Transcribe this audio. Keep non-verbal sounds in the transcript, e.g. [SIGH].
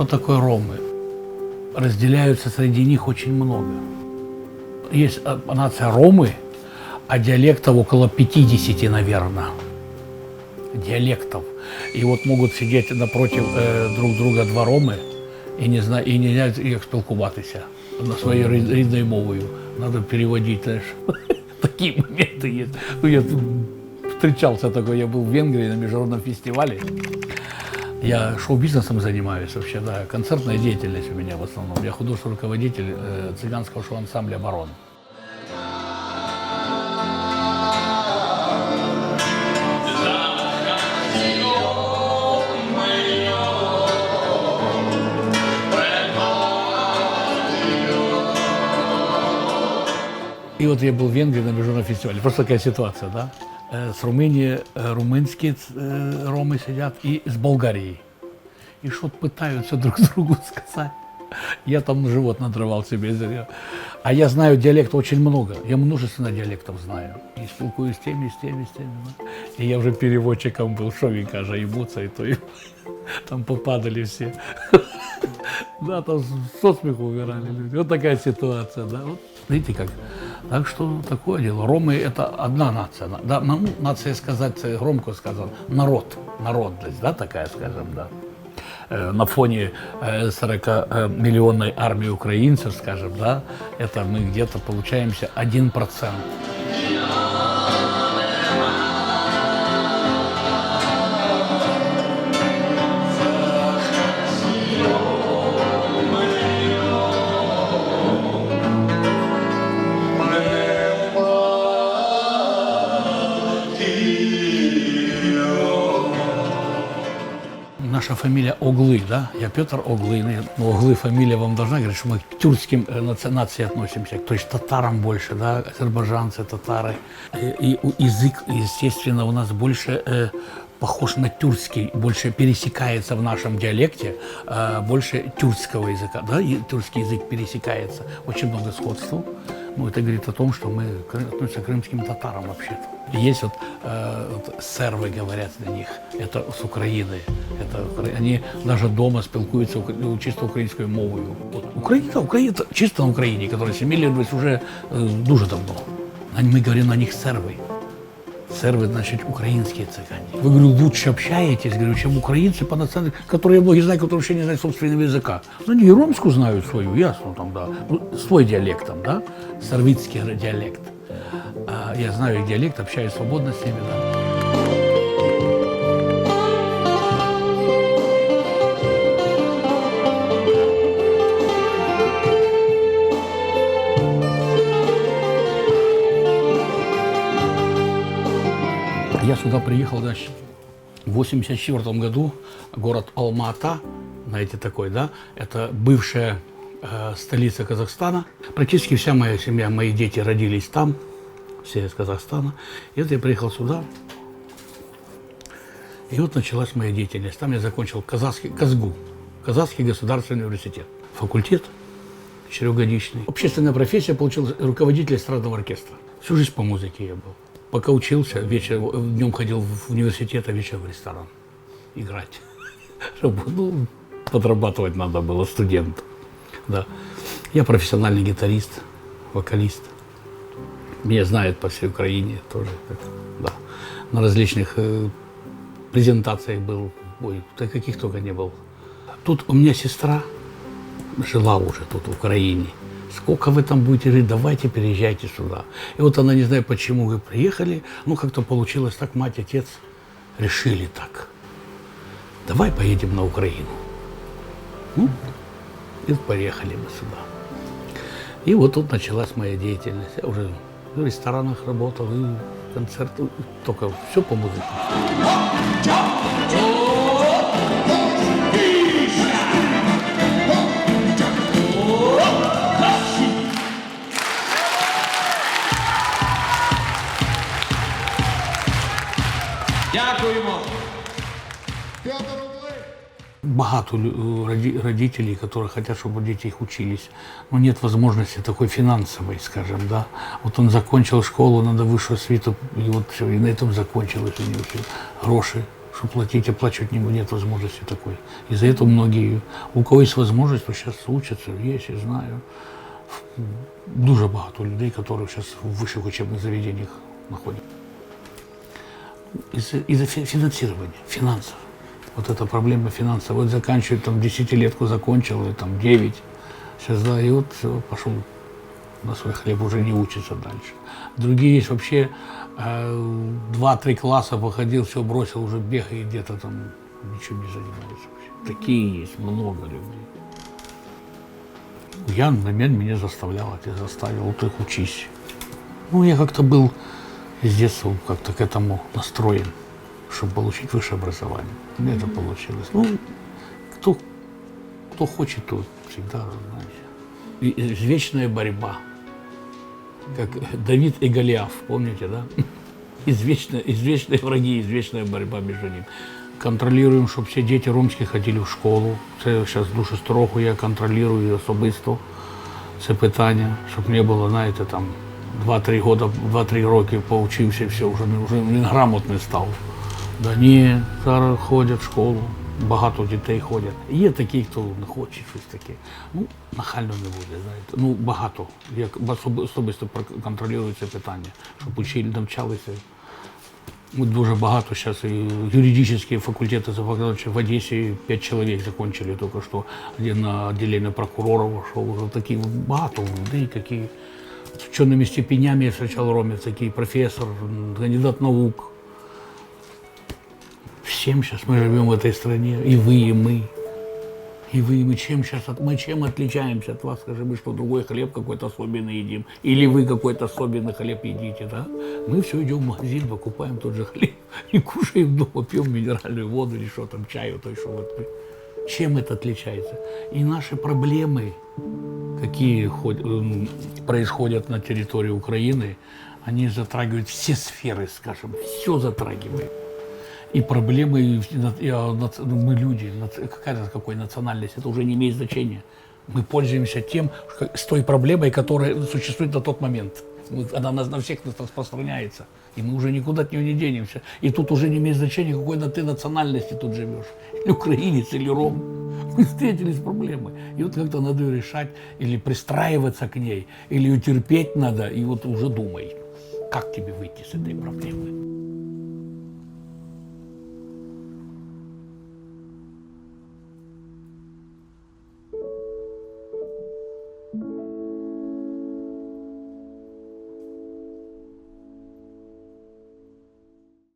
что такое ромы? Разделяются среди них очень много. Есть э, нация ромы, а диалектов около 50, наверное. Диалектов. И вот могут сидеть напротив э, друг друга два роми і не знаю, і не знають, як спілкуватися на своєю рід- рідною мовою. Надо переводить, знаєш. [LAUGHS] Такие моменты есть. Ну, я тут встречался такой, я был в Венгрии на международном фестивале. Я шоу-бизнесом занимаюсь вообще, да, концертная деятельность у меня в основном. Я художественный руководитель э, цыганского шоу-ансамбля «Барон». И вот я был в Венгрии на международном фестивале. Просто такая ситуация, да? С румынские э, ромы сидят и с Болгарией. И что-то пытаются друг [LAUGHS] другу сказать. Я там живот надрывал себе. А я знаю диалектов очень много. Я множественно диалектов знаю. И спілкуюсь с теми, с теми, с теми. И я уже переводчиком был. Что вы, кажа, ебутся, и то и [LAUGHS] там попадали все. [LAUGHS] Да, там со смеху умирали люди. Вот такая ситуация, да. Вот, видите как. Так что такое дело. Ромы это одна нация. Да, ну, нация сказать э, громко сказал. Народ. Народность, да, такая, скажем, да. Э, На фоне 40-миллионной армии украинцев, скажем, да, это мы где-то получаемся 1%. Наша фамилия Оглы, да? Я Петр Оглы. Ну, Оглы фамилия вам должна говорить, что мы к тюркским э, наци- нации относимся, то есть татарам больше, да, азербайджанцы, татары. И, и язык, естественно, у нас больше э, похож на тюркский, больше пересекается в нашем диалекте, э, больше тюркского языка, да, и тюркский язык пересекается. Очень много сходств. Ну, это говорит о том, что мы кры- относимся к крымским татарам вообще-то. И Есть вот, э, вот сервы говорят на них, это с Украины. Это, укра- они даже дома спілкуються укра- чисто українською мовою. От Україна, Україна чисто на Україні, яка асимілювалась уже э, дуже давно. А Мы говорим на них серви. Сервы, значит, украинские цыгане. Вы, говорю, лучше общаетесь, говорю, чем украинцы по национальности, которые я многие знаю, которые вообще не знают собственного языка. Ну, и ромскую знают свою, ясно, там, да, ну, свой диалект там, да, сарвитский диалект. А я знаю их диалект, общаюсь свободно с ними, да. Я сюда приехал, значит, в 84 году, город Алма-Ата, знаете такой, да, это бывшая э, столица Казахстана. Практически вся моя семья, мои дети родились там, все из Казахстана. И вот я приехал сюда, и вот началась моя деятельность. Там я закончил казахский, Казгу, Казахский государственный университет, факультет четырехгодичный. Общественная профессия получил руководитель эстрадного оркестра. Всю жизнь по музыке я был. Пока учился, вечером, днем ходил в университет, а вечером в ресторан играть. [LAUGHS] Ну, подрабатывать надо было студенту. Да. Я профессиональный гитарист, вокалист. Меня знают по всей Украине тоже. да. На различных э, презентациях был, ой, да каких только не был. Тут у меня сестра жила уже тут, в Украине. Сколько вы там будете жить, давайте переезжайте сюда. И вот она, не знаю почему, вы приехали, ну как-то получилось так, мать, отец решили так. Давай поедем на Украину. Ну, и поехали мы сюда. И вот тут началась моя деятельность. Я уже в ресторанах работал, и концерты, только все по музыке. Дякуємо. Багато родителей, которые хотят, чтобы дети их учились, но нет возможности такой финансовой, скажем, да. Вот он закончил школу, надо высшую освіту, и вот все, и на этом закончилось у него все. Гроши что платить, оплачивать не, нет возможности такой. Из-за этого многие, у кого есть возможность, то сейчас учатся, есть, я знаю. Дуже багато людей, которые сейчас в высших учебных заведениях находятся. Из-за из финансирования, финансов. Вот эта проблема финансов. Вот заканчивает, там, десятилетку закончил, и там, 9. Сейчас, да, и вот всё, пошел на свой хлеб, уже не учится дальше. Другие есть вообще э, два-три класса походил, все бросил, уже бегает где-то там, ничем не занимается вообще. Такие есть, много людей. Я, момент меня заставлял, отец заставил, вот их учись. Ну, я как-то был с детства как-то к этому настроен, чтобы получить высшее образование. У меня это получилось. Ну, кто, кто хочет, то всегда, знаете. И- и вечная борьба. Как Давид и Голиаф, помните, да? Извечная, извечные враги, извечная борьба между ними. Контролюємо, щоб всі діти ромські ходили в школу. Це зараз дуже строго я контролюю особисто це питання, щоб не було, знаєте, там 2-3 года, 2-3 роки поучився, все, вже, вже він грамотний став. Да ні, зараз ходять в школу, багато дітей ходять. Є такі, хто не хоче щось таке. Ну, нахально не буде, знаєте. Ну, багато. Я особи- особисто контролюю питання, щоб учили, навчалися. Ну, Дуже багато зараз юридичні факультети законодавчі в Одесі 5 чоловік закончили тільки що. Один на відділення прокурора вийшов. Уже такі багато людей, які з вченими степенями я встречал ромів, такий професор, м, кандидат наук. Всем сейчас мы живем в этой стране, и вы, и мы. И вы, и мы чем сейчас, от, мы чем отличаемся от вас? Скажи, мы что, другой хлеб какой-то особенный едим? Или вы какой-то особенный хлеб едите, да? Мы все идем в магазин, покупаем тот же хлеб [LAUGHS] и кушаем дома, пьем минеральную воду или что там, чаю, то что вот. Чем это отличается? И наши проблемы, какие ход- м, происходят на территории Украины, они затрагивают все сферы, скажем, все затрагивают. И проблемы, и, и, а, нац- ну, мы люди, нац- какая разница, какой национальности, это уже не имеет значения. Мы пользуемся тем, с той проблемой, которая существует на тот момент. Мы- Она на, на всех нас распространяется, и мы уже никуда от нее не денемся. И тут уже не имеет значения, какой на ты национальности тут живешь. Или украинец, или ром. Мы встретились с проблемой. И вот как-то надо ее решать, или пристраиваться к ней, или ее терпеть надо, и вот уже думай, как тебе выйти с этой проблемы.